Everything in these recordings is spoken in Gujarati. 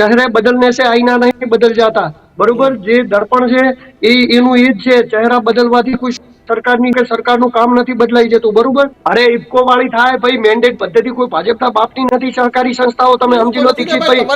ચહેરે બદલને છે આઈના નહીં બદલ જાતા. બરોબર? જે દર્પણ છે એ એનું એ જ છે ચહેરા બદલવાથી કોઈ સરકારની કે સરકારનું કામ નથી બદલાઈ જતું બરોબર? અરે ઇફકો વાળી થાય ભાઈ મેન્ડેટ પદ્ધતિ કોઈ ભાજપના બાપની નથી સરકારી સંસ્થાઓ તમે સમજી લો દીક્ષિત ભાઈ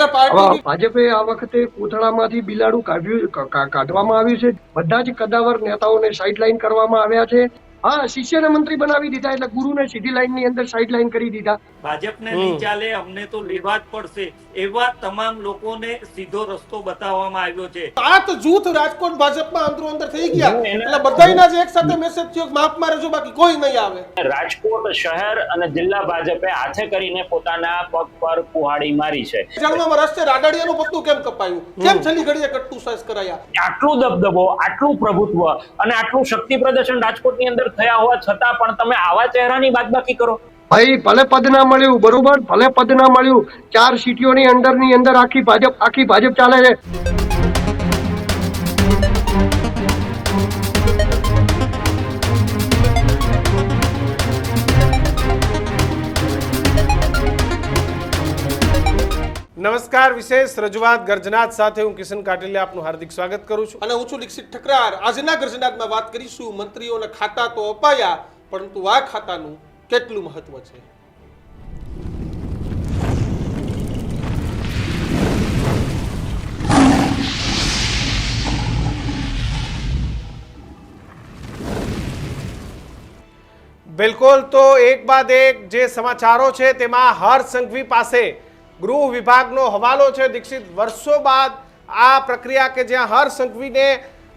ભાજપે આ વખતે કોથળામાંથી બિલાડું કાઢ્યું કાઢવામાં આવ્યું છે. બધા જ કદાવર નેતાઓને સાઇડલાઇન કરવામાં આવ્યા છે. હા શિષ્યને મંત્રી બનાવી દીધા એટલે ગુરુને સીધી લાઇનની અંદર સાઇડલાઇન કરી દીધા. ભાજપને નહીં ચાલે અમને તો લેવા જ પડશે એવા તમામ લોકોને સીધો રસ્તો બતાવવામાં આવ્યો છે. સાત જૂથ રાજકોટ ભાજપમાં અંદરો અંદર થઈ ગયા. એટલે બધાયના જ એક સાથે મેસેજ થયો માફ મારે જો બાકી કોઈ નહીં આવે. રાજકોટ શહેર અને જિલ્લા ભાજપે હાથે કરીને પોતાના પગ પર કુહાડી મારી છે. જાણવામાં રસ્તે રાડાડિયાનું પત્તું કેમ કપાયું? કેમ છેલ્લી ઘડીએ કટ્ટુ સાઈઝ કરાયા? આટલું દબદબો આટલું પ્રભુત્વ અને આટલું શક્તિ પ્રદર્શન રાજકોટની અંદર થયા હોવા છતાં પણ તમે આવા ચહેરાની બાદબાકી કરો. ભાઈ ભલે પદ ના મળ્યું બરોબર? ભલે પદ ના મળ્યું. ચાર સીટીઓની અંદરની અંદર આખી ભાજપ આખી ભાજપ ચાલે છે. નમસ્કાર વિશેષ રજૂઆત ગર્જનાથ સાથે હું કિશન કાટેલે આપનું હાર્દિક સ્વાગત કરું છું. અને હું છું દીક્ષિત ઠકરાર. આજના ગર્જનાથમાં વાત કરીશું મંત્રીઓને ખાતા તો અપાયા પરંતુ આ ખાતાનું કેટલું મહત્વ છે? બિલકુલ, તો એક બાદ એક જે સમાચારો છે, તેમાં હર્ષ સંઘવી પાસે ગૃહ વિભાગનો હવાલો છે. દીક્ષિત, વર્ષો બાદ આ પ્રક્રિયા કે જ્યાં હર્ષ સંઘવીને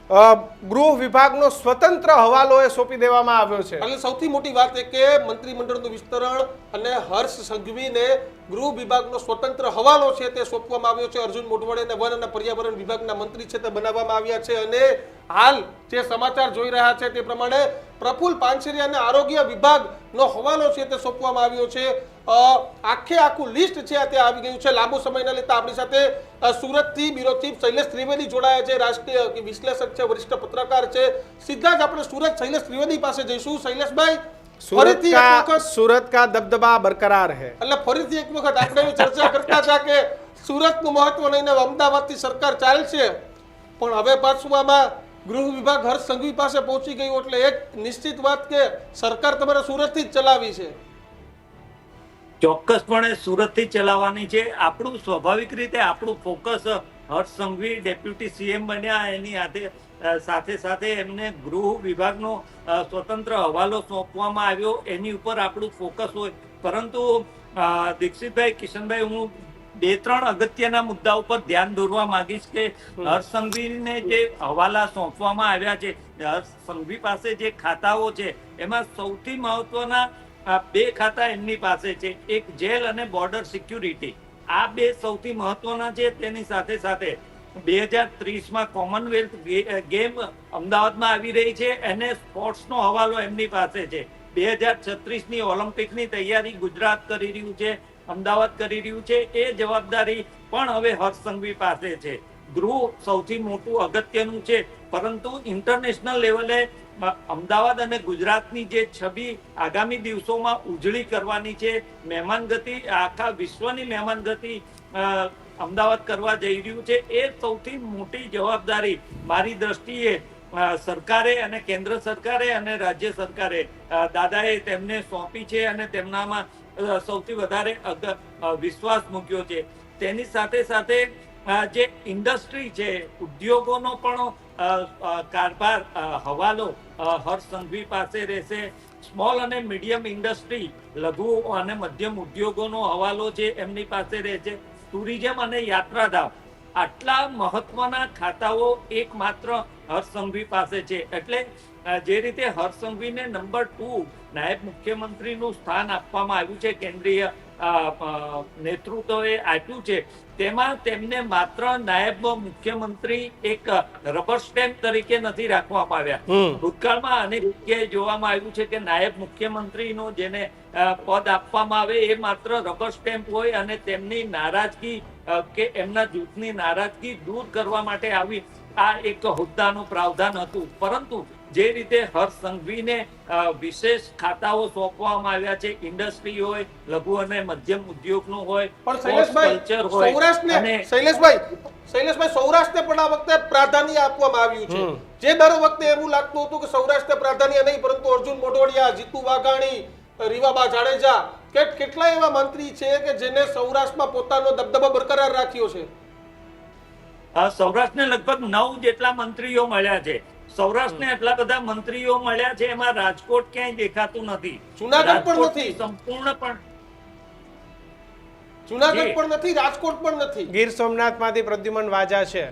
ગૃહ વિભાગનો સ્વતંત્ર હવાલો એ સોંપી દેવામાં આવ્યો છે. એટલે સૌથી મોટી વાત એ કે મંત્રીમંડળનું વિસ્તરણ અને હર્ષ સંઘવીને ગૃહ વિભાગનો સ્વતંત્ર હવાલો છે તે સોંપવામાં આવ્યો છે. અર્જુન મોઢવાડેને વન અને પર્યાવરણ વિભાગના મંત્રી છે તે બનાવવામાં આવ્યા છે. અને હાલ જે સમાચાર જોઈ રહ્યા છે તે પ્રમાણે પ્રફુલ પાનસેરિયાને આરોગ્ય વિભાગનો હવાલો છે તે સોંપવામાં આવ્યો છે. આખે આખું લિસ્ટ છે તે આવી ગયું છે. લાંબો સમયના લેતા આપણી સાથે સુરતથી બ્યુરો ચીફ શૈલેષ ત્રિવેદી જોડાયા છે. રાષ્ટ્રીય વિશ્લેષક છે વરિષ્ઠ પત્રકાર છે. સીધા જ આપણે સુરત શૈલેષ ત્રિવેદી પાસે જઈશું. શૈલેષભાઈ ફરીથી એક વખત સુરત કા દબદબા બરકરાર હે? એટલે ફરીથી એક વખત આપણે ચર્ચા કરતા હતા કે સુરતનું મહત્વ લઈને અમદાવાદથી સરકાર ચાલશે. પણ હવે પાછું આમાં ગૃહ વિભાગ હર્ષ સંઘવી પાસે પહોંચી ગયું. એટલે એક નિશ્ચિત વાત કે સરકાર તમારે સુરતથી જ ચલાવી છે. ચોક્કસપણે સુરતથી ચલાવવાની છે. આપણું સ્વાભાવિક રીતે આપણું focus Harsh Sanghavi deputy CM બન્યા. એની હાથે સાથે સાથે એમને ગૃહ વિભાગનો સ્વતંત્ર હવાલો સોંપવામાં આવ્યો. એની ઉપર આપણું ફોકસ હોય. પરંતુ દીક્ષિતભાઈ, કિશનભાઈ, હું બે ત્રણ અગત્યના મુદ્દા ઉપર ધ્યાન દોરવા માંગીશ કે હર્ષ સંઘવીને જે હવાલા સોંપવામાં આવ્યા છે, હર્ષ સંઘવી પાસે જે ખાતાઓ છે, એમાં સૌથી મહત્વના આ બે ખાતા એમની પાસે છે. એક જેલ અને બોર્ડર સિક્યુરિટી. આ બે સૌથી મહત્વના છે. તેની સાથે સાથે બે હજાર ત્રીસમાં કોમનવેલ્થ ગેમ અમદાવાદમાં આવી રહી છે. અને સ્પોર્ટ્સનો હવાલો એમની પાસે છે. બે હજાર છત્રીસની ઓલિમ્પિકની તૈયારી ગુજરાત કરી રહ્યું છે, અમદાવાદ કરી રહ્યું છે. એ જવાબદારી પણ હવે હર્ષ સંઘવી પાસે છે. ગૃહ સૌથી મોટું અગત્યનું છે. પરંતુ ઇન્ટરનેશનલ લેવલે અમદાવાદ અને ગુજરાતની જે છબી આગામી દિવસોમાં ઉજળી કરવાની છે મહેમાનગતિ આખા વિશ્વની મહેમાનગતિ અમદાવાદ કરવા જઈ રહ્યું છે, એ સૌથી મોટી જવાબદારી મારી દ્રષ્ટિએ સરકારે અને કેન્દ્ર સરકારે અને રાજ્ય સરકારે દાદાએ તેમને સોંપી છે અને તેમનામાં સૌથી વધારે વિશ્વાસ મૂક્યો છે. તેની સાથે સાથે જે ઇન્ડસ્ટ્રી છે, ઉદ્યોગોનો પણ કારભાર હવાલો હર્ષ સંઘવી પાસે રહેશે. સ્મોલ અને મીડિયમ ઇન્ડસ્ટ્રી, લઘુ અને મધ્યમ ઉદ્યોગોનો હવાલો છે એમની પાસે રહેશે. ટુરિઝમ અને યાત્રાધામ, આટલા મહત્વના ખાતાઓ એકમાત્ર હર્ષ સંઘવી પાસે છે. એટલે જે રીતે હર્ષ સંઘવીને નંબર ટુ નાયબ મુખ્યમંત્રીનું સ્થાન આપવામાં આવ્યું છે, કેન્દ્રીય નેતૃત્વએ આપ્યું છે તેમાં તેમને માત્ર નાયબ મુખ્યમંત્રી એક રબર સ્ટેમ્પ તરીકે નથી રાખવામાં આવ્યા. ભૂતકાળમાં અનેક જગ્યાએ જોવામાં આવ્યું છે કે નાયબ મુખ્યમંત્રીનો જેને પદ આપવામાં આવે એ માત્ર રબર સ્ટેમ્પ હોય અને તેમની નારાજગી કે એમના જૂથની નારાજગી દૂર કરવા માટે આવી આ એક હોદ્દાનું પ્રાવધાન હતું. પરંતુ જે રીતે હર્ષ સંઘવીને વિશેષ ખાતાઓ સોંપવામાં આવ્યા છે ઇન્ડસ્ટ્રી હોય લઘુ અને મધ્યમ ઉદ્યોગનું હોય પણ શૈલેષભાઈ સૌરાષ્ટ્રને શૈલેષભાઈ શૈલેષભાઈ સૌરાષ્ટ્રને પણ આ વખતે પ્રાધાન્ય આપવામાં આવ્યું છે. જે દર વખતે એવું લાગતું હતું કે સૌરાષ્ટ્ર પ્રાધાન્ય નહીં પરંતુ અર્જુન મોઢવાડિયા જીતુ વાઘાણી રીવાબા જાડેજા કે કેટલા એવા મંત્રી છે કે જેને સૌરાષ્ટ્રમાં પોતાનો દબદબો બરકરાર રાખ્યો છે? સૌરાષ્ટ્રને લગભગ નવ જેટલા મંત્રીઓ મળ્યા છે. સૌરાષ્ટ્રને એટલા બધા મંત્રીઓ મળ્યા છે એમાં રાજકોટ ક્યાંય દેખાતું નથી. જુનાગઢ પણ નથી. સંપૂર્ણ પણ જુનાગઢ પણ નથી રાજકોટ પણ નથી. ગીર સોમનાથમાંથી પ્રદ્યુમન વાજા છે.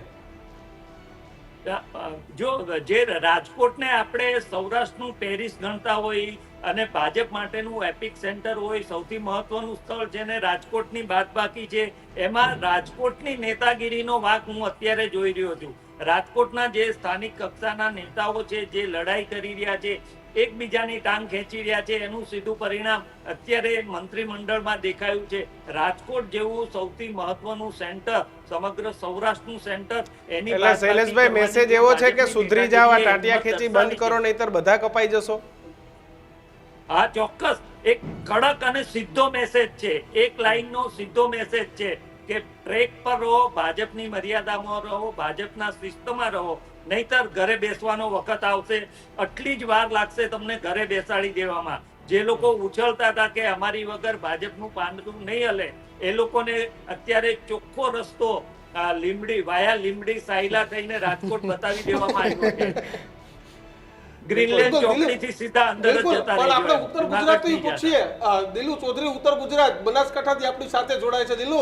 જો જે રાજકોટને આપણે સૌરાષ્ટ્રનું પેરિસ ગણતા હોય અને ભાજપ માટેનું એપિક સેન્ટર હોય સૌથી મહત્વનું સ્થળ જેને રાજકોટની બાદબાકી છે એમાં રાજકોટની નેતાગીરીનો વાંક હું અત્યારે જોઈ રહ્યો છું. રાજકોટના જે સ્થાનિક કક્ષાના નેતાઓ છે જે લડાઈ કરી રહ્યા છે એકબીજાની ટાંગ ખેંચી રહ્યા છે એનું સીધું પરિણામ અત્યારે મંત્રીમંડળમાં દેખાયું છે. રાજકોટ જેવું સૌથી મહત્વનું સેન્ટર સમગ્ર સૌરાષ્ટ્રનું સેન્ટર એની એટલે શૈલેષભાઈ મેસેજ એવો છે કે સુધરી જાવ આ ટાટિયા ખેંચી બંધ કરો નહીતર બધા કપાઈ જશો. હા ચોક્કસ. એક કડક અને સીધો મેસેજ છે. એક લાઈનનો સીધો મેસેજ છે. કે ટ્રેક પર રહો ભાજપની મર્યાદામાં રહો ભાજપના શિસ્તમાં રહો નહીતર ઘરે બેસવાનો વખત આવશે. આટલી જ વાર લાગશે તમને ઘરે બેસાડી દેવામાં. જે લોકો ઉછળતા હતા કે અમારી વગર ભાજપનું પાંદડું નહીં હલે એ લોકોને અત્યારે ચોખ્ખો રસ્તો લીમડી વાયા લીમડી સાયલા થઈને રાજકોટ બતાવી દેવામાં આવ્યો છે. ગ્રીનલેન્ડ ચોકડી ચોકડીથી સીધા અંદર જ જતા પણ આપણે ઉત્તર ગુજરાત ગુજરાતી પૂછીએ. દિલુ ચૌધરી ઉત્તર ગુજરાત બનાસકાંઠાથી આપણી સાથે જોડાય છે. દિલુ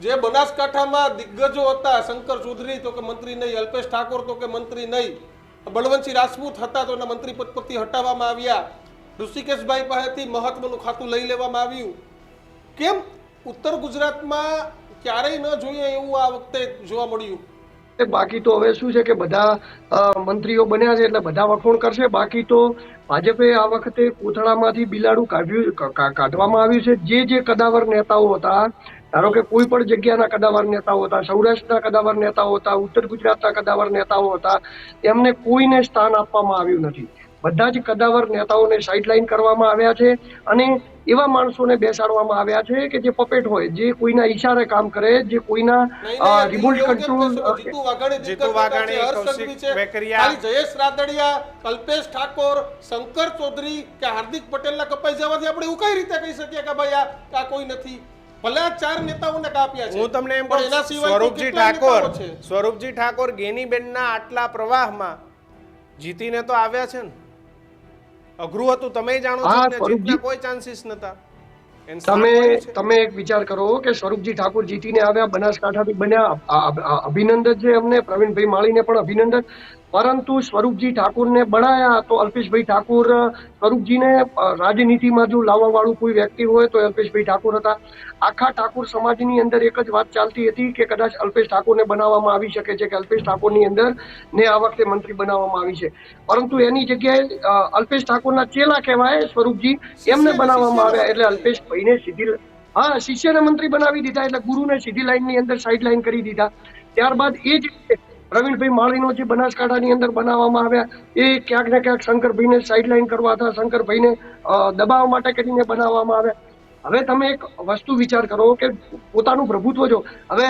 જે બનાસકાંઠામાં દિગ્ગજો હતા, શંકર ચૌધરી તો કે મંત્રી નહીં, અલ્પેશ ઠાકોર તો કે મંત્રી નહીં, બળવંતસિંહ રાજપૂત હતા તો એના મંત્રી પદ પરથી હટાવવામાં આવ્યા. ઋષિકેશભાઈ પાસેથી મહત્વનું ખાતું લઈ લેવામાં આવ્યું. કેમ? ઉત્તર ગુજરાતમાં ક્યારેય ન જોઈએ એવું આ વખતે જોવા મળ્યું. બાકી તો હવે શું છે કે બધા મંત્રીઓ બન્યા છે એટલે બધા વખોણ કરશે. બાકી તો ભાજપે આ વખતે કોથળામાંથી બિલાડું કાઢ્યું કાઢવામાં આવ્યું છે. જે જે કદાવર નેતાઓ હતા ધારો કે કોઈ પણ જગ્યાના કદાવર નેતાઓ હતા સૌરાષ્ટ્રના કદાવર નેતાઓ હતા ઉત્તર ગુજરાતના કદાવર નેતાઓ હતા એમને કોઈને સ્થાન આપવામાં આવ્યું નથી. બધા જ કદાવર નેતાઓને સાઇડલાઇન કરવામાં આવ્યા છે અને એવા માણસોને બેસાડવામાં આવ્યા છે કે જે પપેટ હોય જે કોઈના ઈશારે કામ કરે જે કોઈના રિમોટ કંટ્રોલ જયેશ રાદડિયા કલ્પેશ ઠાકોર શંકર ચૌધરી કે હાર્દિક પટેલના કપાઈ જવાથી આપણે એવું કઈ રીતે કહી શકીએ કે ભાઈ આ આ કોઈ નથી? ભલે ચાર નેતાઓને કાપ્યા છે. હું તમને એમ પણ કહું એના સિવાય તો સ્વરૂપજી ઠાકોર સ્વરૂપજી ઠાકોર ગેનીબેનના આટલા પ્રવાહમાં જીતીને તો આવ્યા છે ને. અઘરું હતું તમે જાણો છો કે જીતના કોઈ ચાન્સીસ નતા. તમે તમે એક વિચાર કરો કે સ્વરૂપજી ઠાકોર જીતીને આવ્યા બનાસકાંઠાથી બન્યા અભિનંદન છે અમને પ્રવીણભાઈ માળીને પણ અભિનંદન. પરંતુ સ્વરૂપજી ઠાકોરને બનાયા તો અલ્પેશભાઈ ઠાકોર સ્વરૂપજીને રાજનીતિમાં જો લાવવા વાળું કોઈ વ્યક્તિ હોય તો અલ્પેશભાઈ ઠાકોર હતા. આખા ઠાકોર સમાજની અંદર એક જ વાત ચાલતી હતી કે કદાચ અલ્પેશ ઠાકોરને બનાવવામાં આવી શકે છે કે અલ્પેશ ઠાકોરની અંદર ને આ વખતે મંત્રી બનાવવામાં આવી છે. પરંતુ એની જગ્યાએ અલ્પેશ ઠાકોરના ચેલા કહેવાય સ્વરૂપજી એમને બનાવવામાં આવ્યા એટલે અલ્પેશભાઈને સીધી હા શિષ્યને મંત્રી બનાવી દીધા એટલે ગુરુને સીધી લાઈનની અંદર સાઈડ લાઈન કરી દીધા. ત્યારબાદ એ જ પ્રવીણભાઈ માળીનો જે બનાસકાંઠાની અંદર બનાવવામાં આવ્યા, એ ક્યાંક ને ક્યાંક શંકરભાઈને સાઈડલાઈન કરવા હતા. શંકરભાઈને દબાવવા માટે કરીને બનાવવામાં આવ્યા. હવે તમે એક વસ્તુ વિચાર કરો કે પોતાનું પ્રભુત્વ જો, હવે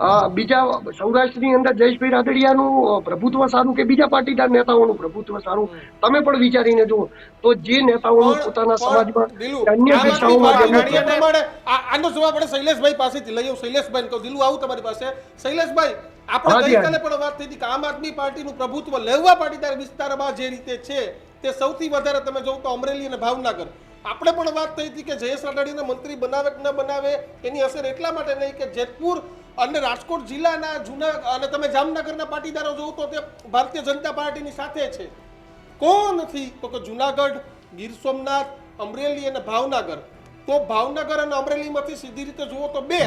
બીજા સૌરાષ્ટ્રની અંદર જયેશભાઈ રાદડિયાનું પ્રભુત્વ સારું કે બીજા પાટીદાર નેતાઓનું પ્રભુત્વ સારું? તમે પણ વિચારીને જુઓ. તો જે નેતાઓનું પોતાના સમાજમાં અન્ય દિશાઓમાં આનો જવાબ આપણે શૈલેષભાઈ પાસેથી લઈ આવું શૈલેષભાઈ કહું દિલુ આવું તમારી પાસે. શૈલેષભાઈ આપણે ગઈકાલે પણ વાત થઈ હતી કે આમ આદમી પાર્ટીનું પ્રભુત્વ લેવા પાટીદાર વિસ્તારમાં જે રીતે છે તે સૌથી વધારે તમે જોવો તો અમરેલી અને ભાવનગર. આપણે પણ વાત થઈ હતી કે જયેશ રાદડીને મંત્રી બનાવે કે ન બનાવે, એની અસર એટલા માટે નહીં કે જેતપુર અને રાજકોટ જિલ્લાના જૂના અને તમે જામનગરના પાટીદારો જોવો તો તે ભારતીય જનતા પાર્ટીની સાથે છે. કોણ નથી? તો કે જુનાગઢ, ગીર સોમનાથ, અમરેલી અને ભાવનગર. તો ભાવનગર અને અમરેલીમાંથી સીધી રીતે જુઓ તો બે.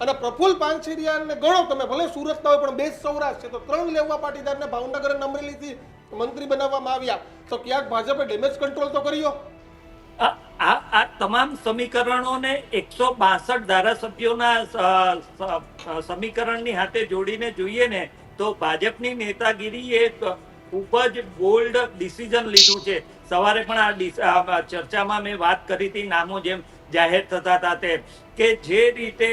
અને પ્રફુલ્લ પાનછેરિયાને ગણો તમે, ભલે સુરતના હોય પણ બે સૌરાષ્ટ્ર છે, તો ત્રણ લેવા પાટીદારને ભાવનગર અને અમરેલીથી મંત્રી બનાવવામાં આવ્યા. તો ક્યાંક ભાજપે ડેમેજ કંટ્રોલ તો કર્યો? આ તમામ સમીકરણોને એકસો બાસઠ ધારાસભ્યોના સમીકરણની હાથે જોડીને જોઈએ ને, તો ભાજપની નેતાગીરી એ ખૂબ જ બોલ્ડ ડિસિઝન લીધું છે. સવારે પણ આ ચર્ચામાં મેં વાત કરી હતી નામો જેમ જાહેર થતા હતા તે કે જે રીતે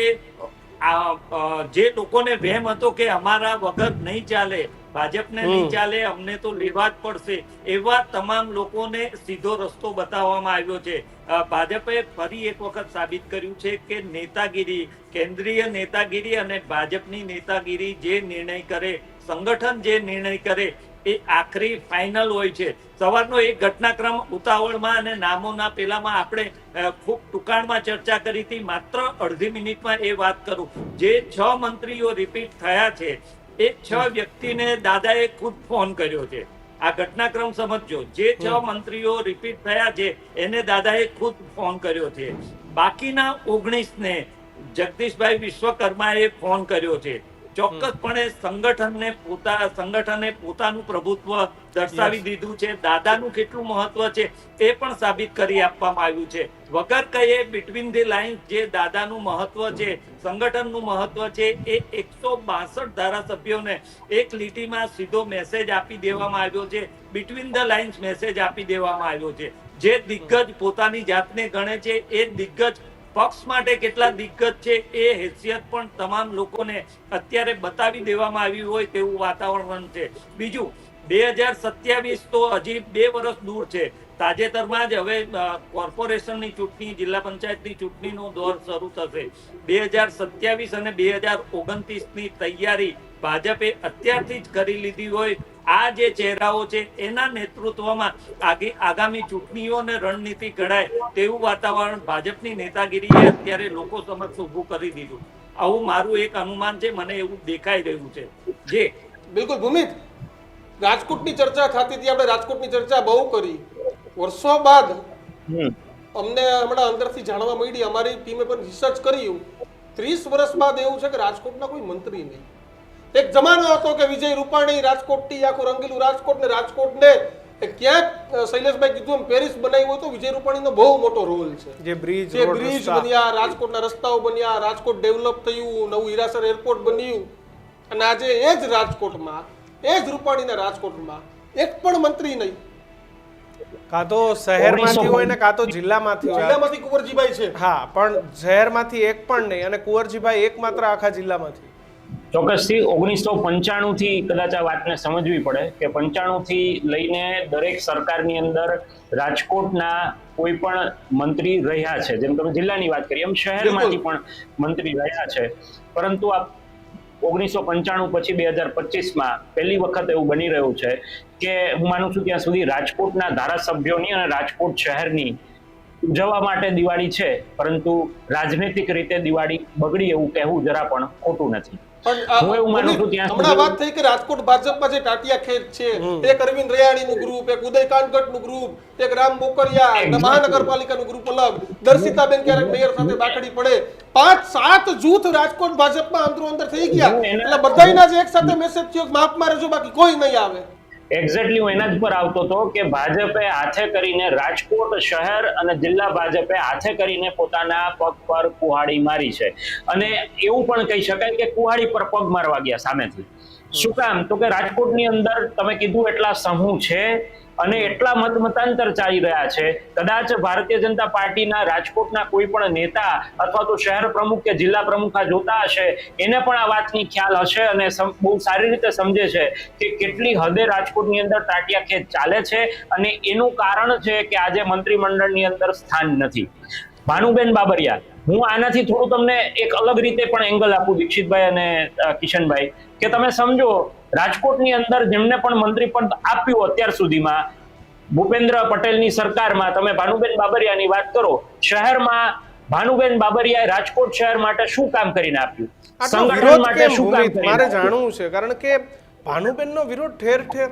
જે લોકોને વહેમ હતો કે અમારા વગર નહીં ચાલે ભાજપને નહીં. ચાલે અમને તો લેવા જ પડશે એવા તમામ લોકોને સીધો રસ્તો બતાવવામાં આવ્યો છે. ભાજપે ફરી એક વખત સાબિત કર્યું છે કે નેતાગીરી કેન્દ્રીય નેતાગીરી અને ભાજપની નેતાગીરી જે નિર્ણય કરે સંગઠન જે નિર્ણય કરે એ આખરી ફાઇનલ હોય છે. સવારનો એક ઘટનાક્રમ ઉતાવળમાં અને નામોના પેલામાં આપણે ખૂબ ટૂંકાણમાં ચર્ચા કરી હતી. માત્ર અડધી મિનિટમાં એ વાત કરું. જે છ મંત્રીઓ રિપીટ થયા છે એ છ વ્યક્તિને દાદાએ ખુદ ફોન કર્યો છે. આ ઘટનાક્રમ સમજજો. જે છ મંત્રીઓ રિપીટ થયા છે એને દાદાએ ખુદ ફોન કર્યો છે. બાકીના ઓગણીસ ને જગદીશભાઈ વિશ્વકર્માએ ફોન કર્યો છે. ચોક્કસપણે સંગઠનને પોતા સંગઠને પોતાનું પ્રભુત્વ દર્શાવી દીધું છે. દાદાનું કેટલું મહત્વ છે એ પણ સાબિત કરી આપવામાં આવ્યું છે. વગર કહીએ બિટવીન ધી લાઇન્સ જે દાદાનું મહત્વ છે સંગઠનનું મહત્વ છે એ એકસો બાસઠ ધારાસભ્યોને એક લીટીમાં સીધો મેસેજ આપી દેવામાં આવ્યો છે. બિટવીન ધ લાઇન્સ મેસેજ આપી દેવામાં આવ્યો છે. જે દિગ્ગજ પોતાની જાતને ગણે છે એ દિગ્ગજ પક્ષ માટે કેટલા દિગ્ગજ છે એ હેસિયત પણ તમામ લોકોને અત્યારે બતાવી દેવામાં આવી હોય તેવું વાતાવરણ છે. બીજું, બે હજાર સત્યાવીસ તો હજી બે વર્ષ દૂર છે. તાજેતરમાં જ હવે કોર્પોરેશનની ચૂંટણી, જિલ્લા પંચાયતની ચૂંટણીનો દોર શરૂ થશે. બે હજાર સત્યાવીસ અને બે હજાર ઓગણત્રીસની તૈયારી ભાજપે અત્યારથી જ કરી લીધી હોય આ જે ચહેરાઓ છે એના નેતૃત્વમાં આગામી ચૂંટણીઓ અને રણનીતિ ઘડાય તેવું વાતાવરણ ભાજપની નેતાગીરીએ અત્યારે લોકો સમક્ષ ઊભું કરી દીધું. આવું મારું એક અનુમાન છે મને એવું દેખાઈ રહ્યું છે. જે બિલકુલ ભૂમિત. રાજકોટની ચર્ચા થતી હતી આપણે રાજકોટની ચર્ચા બહુ કરી. વર્ષો બાદ અમને હમણાં અંદરથી જાણવા મળી અમારી ટીમે પણ રિસર્ચ કર્યું. ત્રીસ વર્ષ બાદ એવું છે કે રાજકોટના કોઈ મંત્રી નહીં. એક જમાનો હતો કે વિજય રૂપાણી રાજકોટથી આખું રંગીલું રાજકોટ ને રાજકોટને ક્યાંક શૈલેષભાઈ કીધું એમ પેરિસ બનાવ્યું હોય તો વિજય રૂપાણીનો બહુ મોટો રોલ છે. જે બ્રિજ જે બ્રિજ બન્યા રાજકોટના રસ્તાઓ બન્યા રાજકોટ ડેવલપ થયું નવું હીરાસર એરપોર્ટ બન્યું. અને આજે એ જ રાજકોટમાં એ જ રૂપાણીના રાજકોટમાં એક પણ મંત્રી નહીં. કાં તો શહેરમાંથી હોય ને કાં તો જિલ્લામાંથી હોય. જિલ્લામાંથી કુંવરજીભાઈ છે. હા પણ શહેરમાંથી એક પણ નહીં અને કુંવરજીભાઈ એકમાત્ર આખા જિલ્લામાંથી. ચોક્કસથી ઓગણીસો પંચાણું થી કદાચ આ વાતને સમજવી પડે કે પંચાણું થી લઈને દરેક સરકારની અંદર રાજકોટના કોઈ પણ મંત્રી રહ્યા છે જેમ તમે જિલ્લાની વાત કરી એમ શહેરમાંથી પણ મંત્રી રહ્યા છે. પરંતુ આ ઓગણીસો પંચાણું પછી બે હજાર પચીસમાં પહેલી વખત એવું બની રહ્યું છે કે હું માનું છું ત્યાં સુધી રાજકોટના ધારાસભ્યોની અને રાજકોટ શહેરની ઉજવવા માટે દિવાળી છે પરંતુ રાજનૈતિક રીતે દિવાળી બગડી એવું કહેવું જરા પણ ખોટું નથી. હું એવું માનું છું ત્યાં હમણાં વાત થઈ કે રાજકોટ ભાજપમાં જે ટાટિયા ખેત છે એક અરવિંદ રયાણીનું ગ્રુપ એક ઉદય કાનગટનું ગ્રુપ એક રામ બોકરિયા. મહાનગરપાલિકાનું ગ્રુપ અલગ. દર્શિતાબેન ક્યારેક મેયર સાથે બાકડી પડે. પાંચ સાત જૂથ રાજકોટ ભાજપમાં અંદરો અંદર થઈ ગયા. એટલે બધાયના જ એક સાથે મેસેજ થયો કે માફ મારે જો બાકી કોઈ નહીં આવે. એક્ઝેક્ટલી હું એના જ પર આવતો હતો કે ભાજપે હાથે કરીને રાજકોટ શહેર અને જિલ્લા ભાજપે હાથે કરીને પોતાના પગ પર કુહાડી મારી છે. અને એવું પણ કહી શકાય કે કુહાડી પર પગ મારવા ગયા સામેથી. શું કામ? તો કે રાજકોટની અંદર તમે કીધું એટલા સમૂહ છે અને એટલા મત મતાંતર ચાલી રહ્યા છે. કદાચ ભારતીય જનતા પાર્ટીના રાજકોટના કોઈ પણ નેતા અથવા તો શહેર પ્રમુખ કે જિલ્લા પ્રમુખ આ જોતા હશે, એને પણ આ વાતની ખ્યાલ હશે અને બહુ સારી રીતે સમજે છે કે કેટલી હદે રાજકોટની અંદર તાટિયા ખેત ચાલે છે અને એનું કારણ છે કે આજે મંત્રીમંડળની અંદર સ્થાન નથી. ભાનુબેન બાબરિયા, હું આનાથી થોડું તમને એક અલગ રીતે પણ એંગલ આપું દીક્ષિતભાઈ અને કિશનભાઈ, કે તમે સમજો રાજકોટની અંદર જેમને પણ મંત્રી પદ આપ્યું અત્યાર સુધીમાં ભૂપેન્દ્ર પટેલની સરકારમાં તમે ભાનુબેન બાબરિયાની વાત કરો શહેરમાં ભાનુબેન બાબરિયાએ રાજકોટ શહેર માટે શું કામ કરીને આપ્યું? સંગઠન માટે શું કામ મારે જાણવું છે કારણ કે ભાનુબેનનો વિરોધ ઠેર ઠેર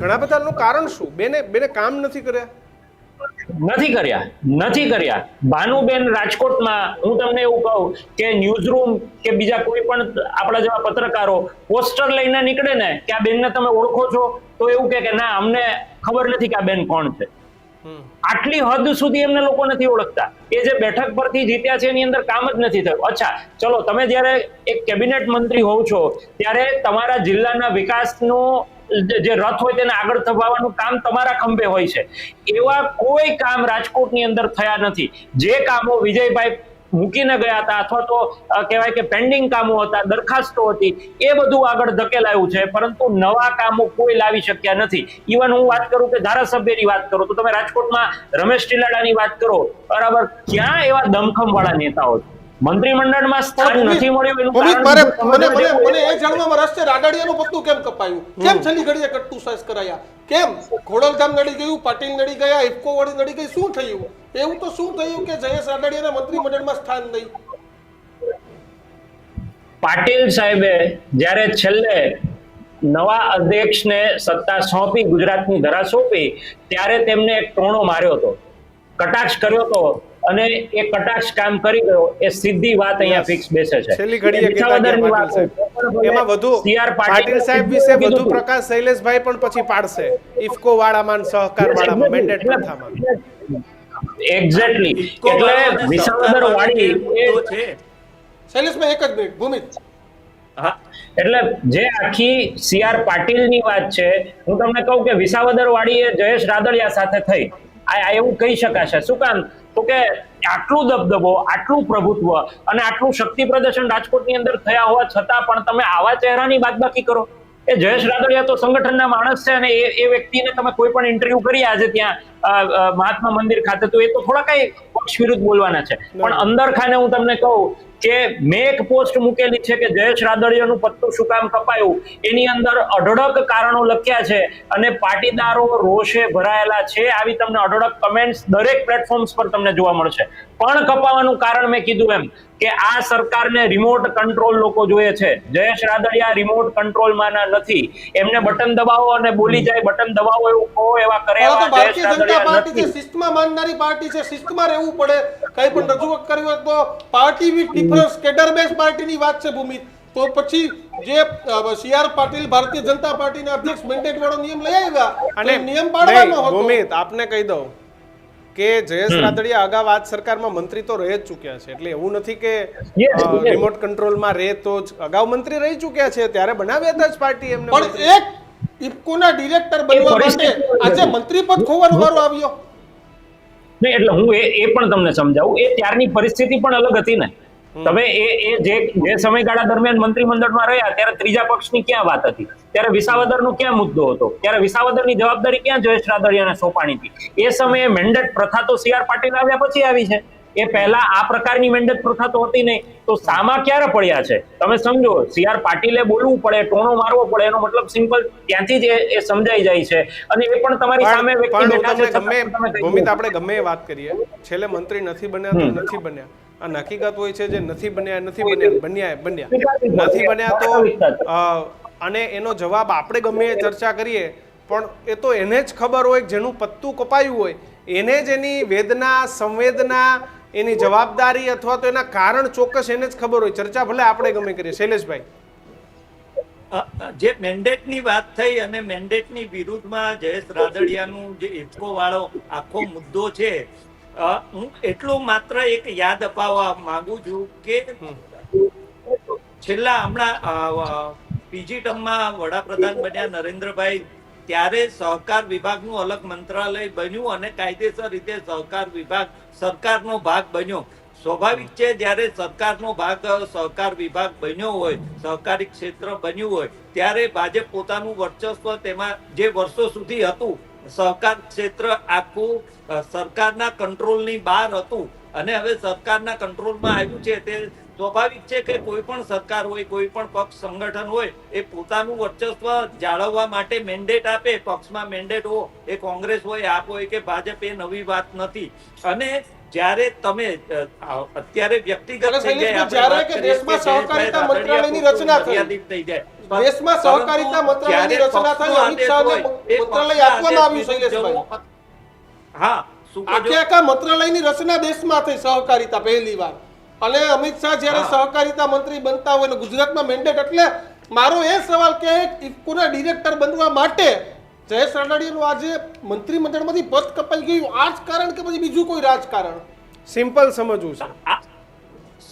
ઘણા બધા કારણ શું? બેને બેને કામ નથી કર્યા? નથી કર્યા નથી કર્યા. ભાનુબેન રાજકોટમાં હું તમને એવું કહું કે ન્યૂઝરૂમ કે બીજા કોઈ પણ આપણા જેવા પત્રકારો પોસ્ટર લઈને નીકળે ને કે આ બેનને તમે ઓળખો છો તો એવું કે ના અમને ખબર નથી કે આ બેન કોણ છે. આટલી હદ સુધી એમને લોકો નથી ઓળખતા. એ જે બેઠક પરથી જીત્યા છે એની અંદર કામ જ નથી થયું. અચ્છા ચલો તમે જ્યારે એક કેબિનેટ મંત્રી હોવ છો ત્યારે તમારા જિલ્લાના વિકાસનો જે રથ હોય તેને આગળ ધપાવવાનું કામ તમારા ખંભે હોય છે. એવા કોઈ કામ રાજકોટની અંદર થયા નથી. જે કામો વિજયભાઈ મૂકીને ગયા હતા અથવા તો કહેવાય કે પેન્ડિંગ કામો હતા, દરખાસ્તો હતી, એ બધું આગળ ધકેલાયું છે. પરંતુ નવા કામો કોઈ લાવી શક્યા નથી. ઇવન હું વાત કરું કે ધારાસભ્યની વાત કરું, તો તમે રાજકોટમાં રમેશ ટીલાડાની વાત કરો, બરાબર, ક્યાં એવા દમખમવાળા નેતાઓ છે? મંત્રીમંડળમાં સ્થળ નથી મળ્યું એનું કારણ મારે મને મને મને એ જાણવામાં રસ છે રાડાડિયાનું પત્તું કેમ કપાયું? કેમ છેલ્લી ઘડીએ કટ્ટુ સાઈઝ કરાયા? કેમ? ખોડલધામ નડી ગયું પાટીલ નડી ગયા ઇફકો વાળી નડી ગઈ શું થયું? એવું તો શું થયું કે જયેશ રાડાડિયાના મંત્રીમંડળમાં સ્થાન નહીં? પાટીલ સાહેબે જ્યારે છેલ્લે નવા અધ્યક્ષને સત્તા સોંપી ગુજરાતની ધરા સોંપી ત્યારે તેમને એક ટોણો માર્યો હતો. કટાક્ષ કર્યો હતો અને એ કટાક્ષ કામ કરી ગયો એ સીધી વાત અહીંયા ફિક્સ બેસે છે. છેલ્લી ઘડીએ વાત એમાં વધુ સીઆર પાટીલ સાહેબ વિશે વધુ પ્રકાશ શૈલેષભાઈ પણ પછી પાડશે. ઇફકો વાળામાં સહકાર વાળામાં મેન્ડેટ પ્રથામાં. એક્ઝેક્ટલી એટલે વિસાવદર વાળી છે. શૈલેષભાઈ એક જ મિનિટ ભૂમિત હા. એટલે જે આખી સીઆર પાટીલ પાટીલની વાત છે હું તમને કહું કે વિસાવદર વાળી એ જયેશ રાદડિયા સાથે થઈ. આ એવું કહી શકાશે. શું કામ? તો કે આટલું દબદબો આટલું પ્રભુત્વ અને આટલું શક્તિ પ્રદર્શન રાજકોટની અંદર થયા હોવા છતાં પણ તમે આવા ચહેરાની બાદબાકી કરો. એ જયેશ રાદડિયા તો સંગઠનના માણસ છે અને એ એ વ્યક્તિને તમે કોઈ પણ ઇન્ટરવ્યુ કરી આજે ત્યાં મહાત્મા મંદિર ખાતે તો એ તો થોડા કઈ પક્ષ વિરુદ્ધ બોલવાના છે. પણ અંદર ખાને હું તમને કહું કે મેં એક પોસ્ટ મૂકેલી છે કે જયેશ રાદડિયાનું પત્તું શું કામ કપાયું, એની અંદર અઢળક કારણો લખ્યા છે અને પાટીદારો રોષે ભરાયેલા છે. આવી તમને અઢળક કમેન્ટ્સ દરેક પ્લેટફોર્મ્સ પર તમને જોવા મળશે. પણ કપાવાનું કારણ મેં કીધું એમ કે આ સરકારને રિમોટ કંટ્રોલ લોકો જોઈએ છે. જયેશ રાદડિયા રિમોટ કંટ્રોલમાંના નથી. એમને બટન દબાવો અને બોલી જાય બટન દબાવો એવું કહો એવા કરે એવા જયેશ રાદડિયા નથી. શિસ્તમાં માનનારી પાર્ટી છે શિસ્તમાં રહેવું પડે. કઈ પણ રજૂઆત કરવી હોય તો party with difference cadre base પાર્ટીની વાત છે ભૂમિ. તો પછી જે સી આર પાટીલ ભારતીય જનતા પાર્ટીના અધ્યક્ષ મેન્ડેટ વાળો નિયમ લઈ આવ્યા અને નિયમ પાડવાનો હતો. ભૂમિત આપને કહી દઉં. કે જયેશ રાદડિયા અગાઉ આ સરકારમાં મંત્રી તો રહી જ ચૂક્યા છે. એટલે એવું નથી કે. રિમોટ કંટ્રોલમાં રહે તો જ. અગાઉ મંત્રી રહી ચૂક્યા છે ત્યારે બનાવ્યા હતા જ પાર્ટી એમને પણ એક ઇફકોના ડિરેક્ટર બનવા માટે આજે મંત્રી પદ ખોવાનો વારો આવ્યો. નહીં એટલે હું એ એ પણ તમને સમજાવું. એ ત્યારની પરિસ્થિતિ પણ અલગ હતી ને. તમે એ એ જે જે સમયગાળા દરમિયાન મંત્રીમંડળમાં રહ્યા ત્યારે ત્રીજા પક્ષની ક્યાં વાત હતી? ત્યારે વિસાવદરનો ક્યાં મુદ્દો હતો? ત્યારે વિસાવદરની જવાબદારી ક્યાં જયેશ રાદડિયાને સોંપાણી હતી? એ સમયે મેન્ડેટ પ્રથા તો સી આર પાટીલ આવ્યા પછી આવી છે. એ પહેલા આ પ્રકારની મેન્ડેટ પ્રથા તો હતી નહીં. તો સામા ક્યારે પડ્યા છે? તમે સમજો સી આર પાટીલે બોલવું પડે ટોણો મારવો પડે એનો મતલબ સિમ્પલ ત્યાંથી જ એ- સમજાઈ જાય છે. અને એ પણ તમારી સામે વ્યક્તિ બેઠા છે ગમે ભૂમિત આપણે ગમે વાત કરીએ. છેલ્લે મંત્રી નથી બન્યા તો નથી બન્યા. આ હકીકત હોય છે જે નથી બન્યા નથી બન્યા બન્યા બન્યા. નથી બન્યા તો અને એનો જવાબ આપણે ગમે એ ચર્ચા કરીએ પણ એ તો એને જ ખબર હોય જેનું પત્તું કપાયું હોય. એને જ એની વેદના સંવેદના એની જવાબદારી અથવા તો એના કારણ ચોક્કસ એને જ ખબર હોય. ચર્ચા ભલે આપણે ગમે કરીએ. શૈલેષભાઈ. જે મેન્ડેટની વાત થઈ અને મેન્ડેટની વિરુદ્ધમાં જયેશ રાદડિયાનું જે ઇફકો વાળો આખો મુદ્દો છે હું એટલું માત્ર એક યાદ અપાવવા માંગુ છું કે છેલ્લા હમણાં પીજી ટર્મમાં વડાપ્રધાન બન્યા નરેન્દ્રભાઈ ત્યારે સહકાર વિભાગનું અલગ મંત્રાલય બન્યું અને કાયદેસર રીતે સહકાર વિભાગ સરકારનો ભાગ બન્યો. સ્વાભાવિક છે જ્યારે સરકારનો ભાગ સહકાર વિભાગ બન્યો હોય સહકારી ક્ષેત્ર બન્યું હોય ત્યારે ભાજપ પોતાનું વર્ચસ્વ તેમાં જે વર્ષો સુધી હતું સહકાર ક્ષેત્ર આખું સરકારના કંટ્રોલની બહાર હતું. અને હવે સરકારના કંટ્રોલમાં આવ્યું છે તે સ્વાભાવિક છે કે કોઈ પણ સરકાર હોય કોઈ પણ પક્ષ સંગઠન હોય એ પોતાનું વર્ચસ્વ જાળવવા માટે મેન્ડેટ આપે પક્ષમાં મેન્ડેટ હો એ કોંગ્રેસ હોય આપ હોય કે ભાજપ એ નવી વાત નથી. અને જ્યારે તમે અત્યારે વ્યક્તિગત થઈ જાય, દેશમાં સહકારિતા મંત્રાલયની રચના થઈ. અમિત શાહને મંત્રાલય આપવામાં આવ્યું, શૈલેષભાઈ. હા? આખે આખા મંત્રાલયની રચના દેશમાં થઈ સહકારિતા પહેલી વાર અને અમિત શાહ જ્યારે સહકારિતા મંત્રી બનતા હોય ને ગુજરાતમાં મેન્ડેટ એટલે મારો એ સવાલ કે ઇફકોના ડિરેક્ટર બનવા માટે જયેશ રાણાડીનું આજે મંત્રીમંડળમાંથી પદ કપાઈ ગયું આ જ કારણ કે પછી બીજું કોઈ રાજકારણ સિમ્પલ સમજવું છે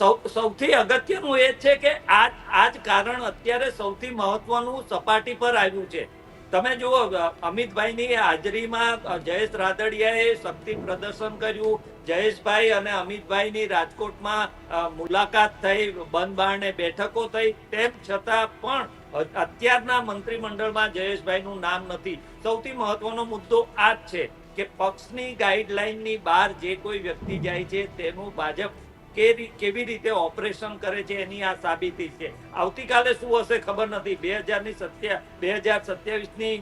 સૌથી અગત્યનું એ છે કે આ આ કારણ અત્યારે સૌથી મહત્વનું સપાટી પર આવ્યું છે. તમે જુઓ અમિતભાઈની હાજરીમાં જયેશ રાદડિયાએ શક્તિ પ્રદર્શન કર્યું. જયેશભાઈ અને અમિતભાઈની રાજકોટમાં મુલાકાત થઈ, બંધ બારણે બેઠકો થઈ. તેમ છતાં પણ અત્યારના મંત્રીમંડળમાં જયેશભાઈનું નામ નથી. સૌથી મહત્વનો મુદ્દો આ જ છે કે પક્ષની ગાઈડલાઈનની બહાર જે કોઈ વ્યક્તિ જાય છે, તેનું ભાજપ કે કેવી રીતે ઓપરેશન કરે છે એની આ સાબિતી છે. આવતીકાલે શું હશે ખબર નથી. બે હજારની સત્યા બે હજાર સત્યાવીસની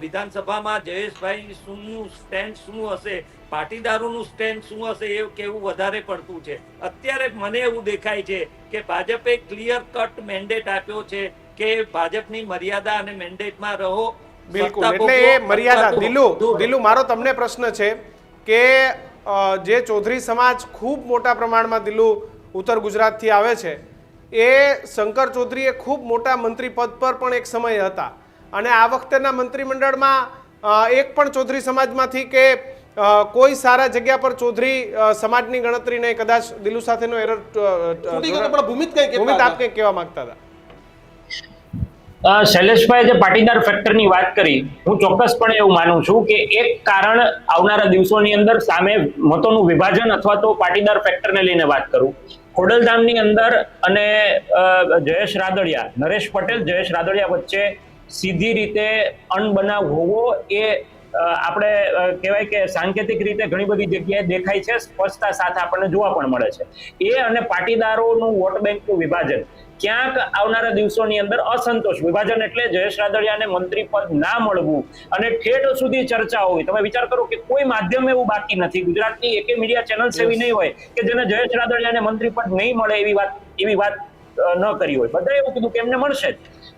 વિધાનસભામાં જયેશભાઈ શું સ્ટેન્ડ શું હશે? પાટીદારોનું સ્ટેન્ડ શું હશે એ કેવું વધારે પડતું છે? અત્યારે મને એવું દેખાય છે કે ભાજપે ક્લિયર કટ મેન્ડેટ આપ્યો છે કે ભાજપની મર્યાદા અને મેન્ડેટમાં રહો. બિલકુલ. એટલે એ મર્યાદા. દિલુ દિલુ મારો તમને પ્રશ્ન છે કે જે ચૌધરી સમાજ ખૂબ મોટા પ્રમાણમાં દિલુ ઉત્તર ગુજરાતથી આવે છે એ શંકર ચૌધરી એ ખૂબ મોટા મંત્રી પદ પર પણ એક સમય હતા. અને આ વખતેના મંત્રીમંડળમાં એક પણ ચૌધરી સમાજમાંથી કે કોઈ સારા જગ્યા પર ચૌધરી સમાજની ગણતરી નહીં કદાચ દિલુ સાથેનો એરર ભૂમિત આપ કંઈક કહેવા માંગતા હતા? શૈલેષભાઈ જે પાટીદાર ફેક્ટરની વાત કરી, હું ચોક્કસપણે એવું માનું છું કે એક કારણ આવનારા દિવસોની અંદર સામે મતોનું વિભાજન અથવા તો પાટીદાર ફેક્ટરને લઈને વાત કરું. ખોડલધામની અંદર અને જયેશ રાદડિયા, નરેશ પટેલ, જયેશ રાદડિયા વચ્ચે સીધી રીતે અણબનાવ હોવો એ આપણે કહેવાય કે સાંકેતિક રીતે ઘણી બધી જગ્યાએ દેખાય છે, સ્પષ્ટતા સાથે આપણને જોવા પણ મળે છે. એ અને પાટીદારોનું વોટ બેંકનું વિભાજન. ક્યાંક આવનારા દિવસોની અંદર અસંતોષ. વિભાજન એટલે જયેશ રાદડિયાને મંત્રી પદ ના મળવું અને ઠેઠ સુધી ચર્ચા હોવી. તમે વિચાર કરો કે કોઈ માધ્યમ એવું બાકી નથી. ગુજરાતની એકે મીડિયા ચેનલ્સ એવી નહીં હોય કે જેને જયેશ રાદડિયાને મંત્રી પદ નહીં મળે એવી વાત એવી વાત ન કરી હોય. બધાએ એવું કીધું કે એમને મળશે જ.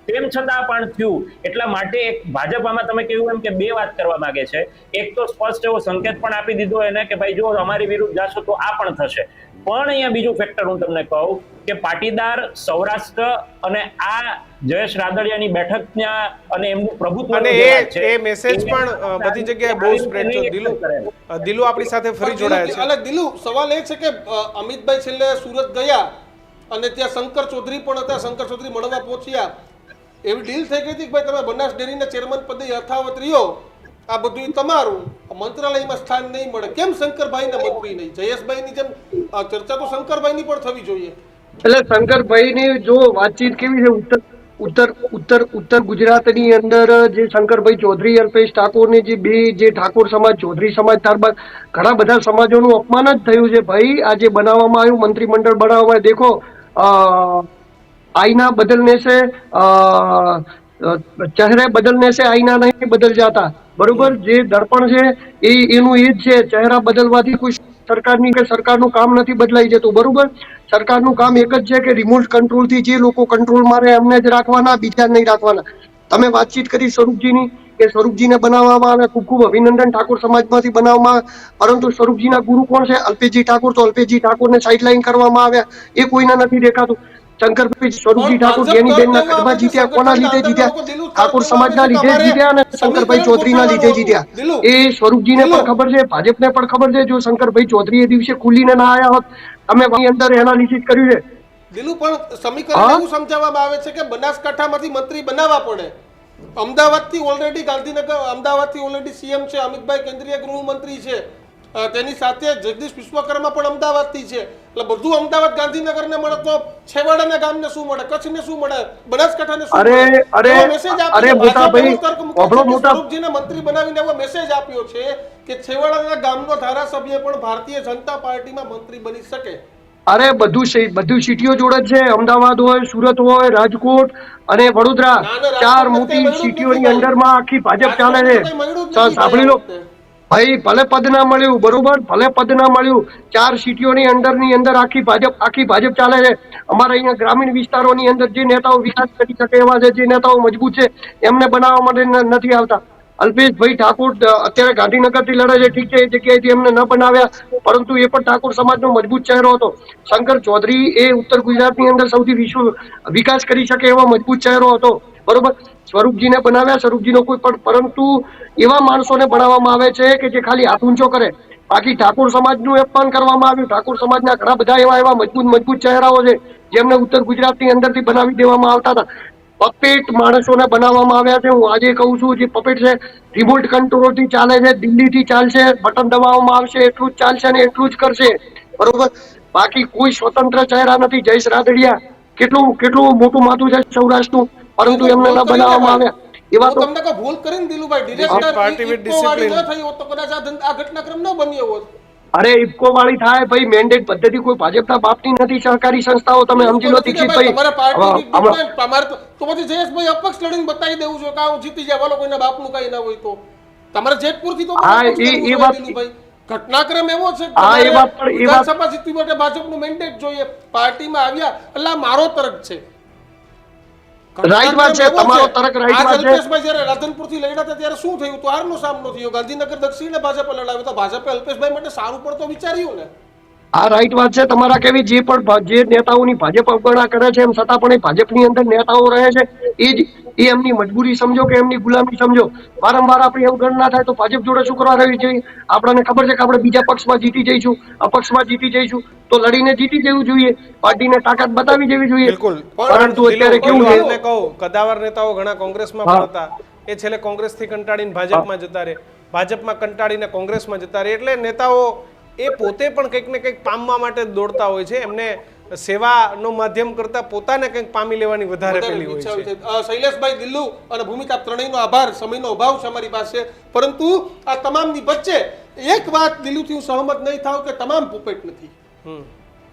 તેમ છતાં પણ થયું. એટલા માટે એક ભાજપામાં તમે કહ્યું એમ કે બે વાત કરવા માંગે છે. એક તો સ્પષ્ટ એવો સંકેત પણ આપી દીધો એને કે ભાઈ જો અમારી વિરુદ્ધ જાશો તો આ પણ થશે. પણ અહીંયા બીજું ફેક્ટર હું તમને કહું કે પાટીદાર સૌરાષ્ટ્ર અને આ જયેશ રાદડિયાની ત્યાં અને એમનું પ્રભુત્વ અને એ એ મેસેજ પણ બધી જગ્યાએ બહુ સ્પ્રેડ થયો દિલુ દિલુ આપણી સાથે ફરી જોડાયા છે. એટલે દિલુ સવાલ એ છે કે અમિતભાઈ છેલ્લે સુરત ગયા અને ત્યાં શંકર ચૌધરી પણ હતા. શંકર ચૌધરી મળવા પહોંચ્યા. એવી ડીલ થઈ ગઈ હતી કે ભાઈ તમે બનાસ ડેરીના ચેરમેન પદે યથાવત રહ્યો આ બધું તમારું. મંત્રાલયમાં સ્થાન નહીં મળે. કેમ શંકરભાઈને મંત્રી નહીં? જયેશભાઈની જેમ ચર્ચા તો શંકરભાઈની પણ થવી જોઈએ. એટલે શંકરભાઈની જો વાતચીત કેવી છે ઉત્તર ઉત્તર ઉત્તર ઉત્તર ગુજરાતની અંદર જે શંકરભાઈ ચૌધરી અલ્પેશ ઠાકોરને જે બે જે ઠાકોર સમાજ ચૌધરી સમાજ ત્યારબાદ ઘણા બધા સમાજોનું અપમાન જ થયું છે. ભાઈ આ જે બનાવવામાં આવ્યું મંત્રીમંડળ બનાવવામાં દેખો આઈના બદલને છે ચહેરે બદલને છે, આઈના નહીં બદલ જાતા. બરોબર? જે દર્પણ છે, એ, એનું એ જ છે, ચહેરા બદલવાથી કોઈ સરકારની કે સરકારનું કામ નથી બદલાઈ જતું. બરોબર? સરકારનું કામ એક જ છે કે રિમોટ કંટ્રોલથી જે લોકો કંટ્રોલ મારે, એમને જ રાખવાના બીજા નહીં રાખવાના. તમે વાતચીત કરી સ્વરૂપજીની કે સ્વરૂપજીને બનાવવામાં અને ખૂબ ખૂબ અભિનંદન ઠાકોર સમાજમાંથી બનાવવામાં. પરંતુ સ્વરૂપજીના ગુરુ કોણ છે? અલ્પેશજી ઠાકોર. તો અલ્પેશજી ઠાકોરને સાઇડલાઇન કરવામાં આવ્યા. એ કોઈના નથી દેખાતું. શંકરભાઈ સ્વરૂપજી ઠાકોર જેની બેનના ગઢમાં જીત્યા કોના લીધે જીત્યા? ઠાકોર સમાજના લીધે જીત્યા અને શંકરભાઈ ચૌધરીના લીધે જીત્યા? એ સ્વરૂપજીને પણ ખબર છે ભાજપને પણ ખબર છે જો શંકરભાઈ ચૌધરી એ દિવસે ખુલીને ના આવ્યા હોત અમે અંદર એનાલિસિસ કર્યું છે. દિલુ પણ સમીકરણ? એવું સમજાવવામાં આવે છે કે બનાસકાંઠામાંથી મંત્રી બનાવવા પડે. અમદાવાદથી ઓલરેડી ગાંધીનગર અમદાવાદથી ઓલરેડી સીએમ છે અમિતભાઈ કેન્દ્રીય ગૃહમંત્રી છે. તેની સાથે જગદીશ વિશ્વકર્મા પણ અમદાવાદથી છે. એટલે બધું અમદાવાદ ગાંધીનગરને મળે તો છેવાડાના ગામને શું મળે કચ્છને શું મળે બનાસકાંઠાને શું અરે, અરે, એવો અરે છે. મોટા ભાઈ, એવો તર્ક મૂક્યો અભડો છે. કે મોટા- સ્વરૂપજીને મંત્રી બનાવીને એવો મેસેજ આપ્યો છે કે છેવાડાના ગામનો ધારાસભ્ય પણ ભારતીય જનતા પાર્ટીમાં મંત્રી બની શકે. અરે બધું બધું સિટીઓ જોડે છે. અમદાવાદ હોય સુરત હોય રાજકોટ અને વડોદરા. ચાર મોટી સિટીઓની અંદરમાં આખી ભાજપ ચાલે છે. સાંભળી લો. ભાઈ, ભલે પદ ના મળ્યું બરોબર? ભલે પદ ના મળ્યું ચાર સિટીઓની અંદરની અંદર આખી ભાજપ આખી ભાજપ ચાલે છે. અમારા અહીંયા ગ્રામીણ વિસ્તારોની અંદર જે નેતાઓ વિકાસ કરી શકે એવા છે, જે નેતાઓ મજબૂત છે, એમને બનાવવા માટે નથી આવતા. અલ્પેશભાઈ ઠાકોર અત્યારે ગાંધીનગરથી લડે છે, ઠીક છે, એ જગ્યાએથી એમને ન બનાવ્યા, પરંતુ એ પણ ઠાકોર સમાજનો મજબૂત ચહેરો હતો. શંકર ચૌધરી એ ઉત્તર ગુજરાતની અંદર સૌથી વિશ્વ વિકાસ કરી શકે એવો મજબૂત ચહેરો હતો. બરોબર? સ્વરૂપજીને બનાવ્યા, સ્વરૂપજીનો કોઈ પણ, પરંતુ એવા માણસોને બનાવવામાં આવે છે કે જે ખાલી હાથ ઊંચો કરે. બાકી ઠાકોર સમાજનું અપમાન કરવામાં આવ્યું. ઠાકોર સમાજના ઘણા બધા એવા એવા મજબૂત મજબૂત ચહેરાઓ છે, જેમને ઉત્તર ગુજરાતની અંદરથી બનાવી દેવામાં આવતા હતા. પપેટ માણસોને બનાવવામાં આવ્યા છે. હું આજે કહું છું, જે પપેટ છે રિમોટ કંટ્રોલથી ચાલે છે, દિલ્હીથી ચાલશે, બટન દબાવવામાં આવશે, એટલું જ ચાલશે અને એટલું જ કરશે. બરોબર? બાકી કોઈ સ્વતંત્ર ચહેરા નથી. જયેશ રાદડિયા, કેટલું કેટલું મોટું માથું છે સૌરાષ્ટ્રનું? પરંતુ એમને ન બનાવવામાં આવ્યા એવા તો તમને કહું ભૂલ કરીને દિલુભાઈ. ડિરેક્ટર વાળી ન discipline. થઈ હોત તો કદાચ આ આ ઘટનાક્રમ ન બન્યો હોત અરે ઇફકો વાળી થાય ભાઈ મેન્ડેટ પદ્ધતિ કોઈ ભાજપના બાપની નથી. સહકારી સંસ્થાઓ તમે સમજી લો દીક્ષિતભાઈ તમારે પાર્ટી તો પછી જયેશભાઈ અપક્ષ લડીને બતાવી દેવું છે કે હું જીતી જાય બોલો કોઈના બાપનું કઈ ના હોય તો. તમારે જેતપુરથી તો હા, એ- એ વાત-. ઘટનાક્રમ એવો છે હા, એ વાત પણ- એ વાત- સભા જીતવી માટે ભાજપનું મેન્ડેટ જોઈએ. પાર્ટીમાં આવ્યા એટલે મારો તર્ક છે. વાત છે, તમારો તર્ક right છે. અલ્પેશભાઈ જ્યારે રાધનપુરથી લડ્યા હતા ત્યારે શું થયું? તો આરનો સામનો થયો. ગાંધીનગર દક્ષિણે ભાજપે લડાવ્યો. તો ભાજપે અલ્પેશભાઈ માટે સારું પણ તો વિચાર્યું ને. આ રાઈટ વાત છે તમારા કેવી જે પણ જે નેતાઓની ભાજપ અવગણના કરે છે એમ છતાં પણ એ ભાજપની અંદર નેતાઓ રહે છે એ જ એ એમની મજબૂરી સમજો કે એમની ગુલામી સમજો. વારંવાર આપણી અવગણના થાય તો ભાજપ જોડે શું કરવા રહેવી જોઈએ આપણને ખબર છે કે આપણે બીજા પક્ષમાં જીતી જઈશું અપક્ષમાં જીતી જઈશું તો લડીને જીતી જવું જોઈએ પાર્ટીને તાકાત બતાવી દેવી જોઈએ. પરંતુ અત્યારે કેવું છે? કદાવર નેતાઓ ઘણા કોંગ્રેસમાં પણ હતા. એ છેલ્લે કોંગ્રેસથી કંટાળીને ભાજપમાં જતા રહે. ભાજપમાં કંટાળીને કોંગ્રેસમાં જતા રહે. એટલે નેતાઓ એ પોતે પણ કંઈક ને કંઈક પામવા માટે દોડતા હોય છે. એમને સેવાનો માધ્યમ કરતા પોતાને કંઈક પામી લેવાની વધારે પેલી હોય છે. શૈલેષભાઈ દિલ્લુ અને ભૂમિકા ત્રણેયનો આભાર. સમયનો અભાવ છે અમારી પાસે. પરંતુ આ તમામની વચ્ચે એક વાત દિલ્લુથી હું સહમત નહીં થાવ કે તમામ પુપેટ નથી.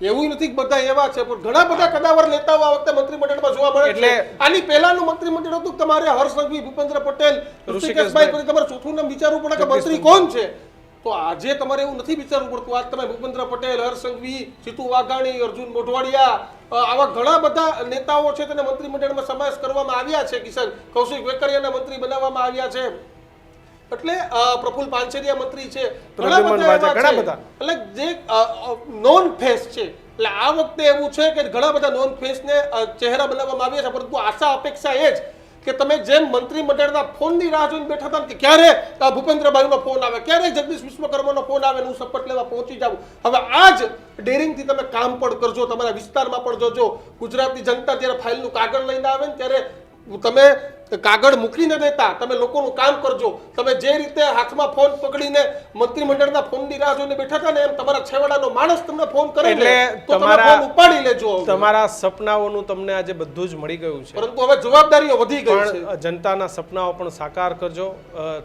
એવું નથી બધા એવા છે પણ ઘણા બધા કદાવર નેતાઓ આ વખતે મંત્રીમંડળમાં જોવા મળે એટલે- આની પહેલાનું મંત્રીમંડળ હતું તમારે હર્ષ ભૂપેન્દ્ર પટેલ ઋષિકેશભાઈ. પછી તમારે ચોથું નામ વિચારવું પડે કે મંત્રી કોણ છે? તો આજે તમારે એવું નથી વિચારવું પડતું. આજ તમે ભૂપેન્દ્ર પટેલ હરસંઘવી સીતુ જીતુ વાઘાણી અર્જુન મોઢવાડિયા આવા ઘણા બધા નેતાઓ છે તેને મંત્રીમંડળમાં સમાવેશ કરવામાં આવ્યા છે કિશન કૌશિક વેકરિયાના મંત્રી બનાવવામાં આવ્યા છે. એટલે પ્રફુલ પાનસેરિયા મંત્રી છે ઘણા બધા. એટલે જે નોન ફેસ છે. એટલે આ વખતે એવું છે કે ઘણા બધા નોન ફેસને ને ચહેરા બનાવવામાં આવ્યા છે પરંતુ આશા અપેક્ષા એ જ કે તમે જેમ મંત્રીમંડળના ફોનની રાહ જોઈને બેઠા હતા કે ક્યારે આ ભૂપેન્દ્રભાઈનો ફોન આવે, ક્યારે જગદીશ વિશ્વકર્માનો ફોન આવે હું શપથ લેવા પહોંચી જાઉં? હવે આ જ ડેરિંગથી તમે કામ પણ કરજો, તમારા વિસ્તારમાં પણ જોજો. ગુજરાતની જનતા જ્યારે ફાઇલનું કાગળ લઈને આવે ને ત્યારે તમે કાગળ મૂકીને દેતા તમે લોકોનું કામ કરજો. તમે જે રીતે હાથમાં ફોન પકડીને મંત્રીમંડળના ફોનની રાહ જોઈને બેઠા હતા ને એમ તમારા છેવાડાનો માણસ તમને ફોન કરે એટલે તમારા- ફોન ઉપાડી લેજો તમારા સપનાઓનું તમને આજે બધું જ મળી ગયું છે. પરંતુ હવે જવાબદારીઓ વધી ગઈ છે. જનતાના સપનાઓ પણ સાકાર કરજો.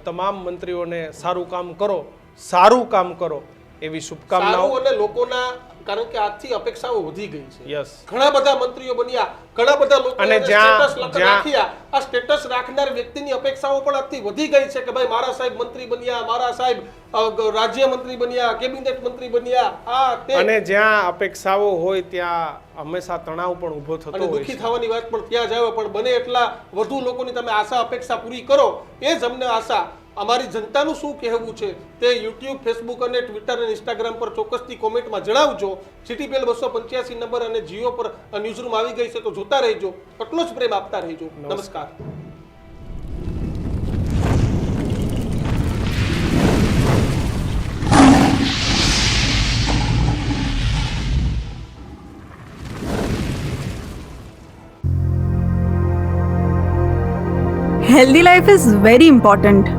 તમામ મંત્રીઓને સારું કામ કરો સારું કામ કરો એવી શુભકામનાઓ. અને લોકોના કારણ કે આજથી અપેક્ષાઓ વધી ગઈ છે. યસ ઘણા બધા મંત્રીઓ બન્યા ઘણા બધા લોકો અને જ્યાં- રાખ્યા આ સ્ટેટસ રાખનાર વ્યક્તિની અપેક્ષાઓ પણ આજથી વધી ગઈ છે કે ભાઈ મારા સાહેબ મંત્રી બન્યા મારા સાહેબ રાજ્ય મંત્રી બન્યા કેબિનેટ મંત્રી બન્યા આ તે. અને જ્યાં અપેક્ષાઓ હોય ત્યાં હંમેશા તણાવ પણ ઊભો થતો હોય દુખી થવાની વાત પણ ત્યાં જ આવે પણ બને એટલા વધુ લોકોની તમે આશા અપેક્ષા પૂરી કરો એ જ અમને આશા. અમારી જનતાનું શું કહેવું છે તે યુટ્યુબ ફેસબુક અને ટ્વિટર અને ઇન્સ્ટાગ્રામ પર ચોક્કસથી કોમેન્ટમાં જણાવજો. સિટીપીએલ બસો પંચ્યાસી નંબર અને જીઓ પર ન્યૂઝરૂમ આવી ગઈ છે તો જોતા રહેજો. એટલો જ પ્રેમ આપતા રહેજો. નમસ્કાર. Healthy life is very important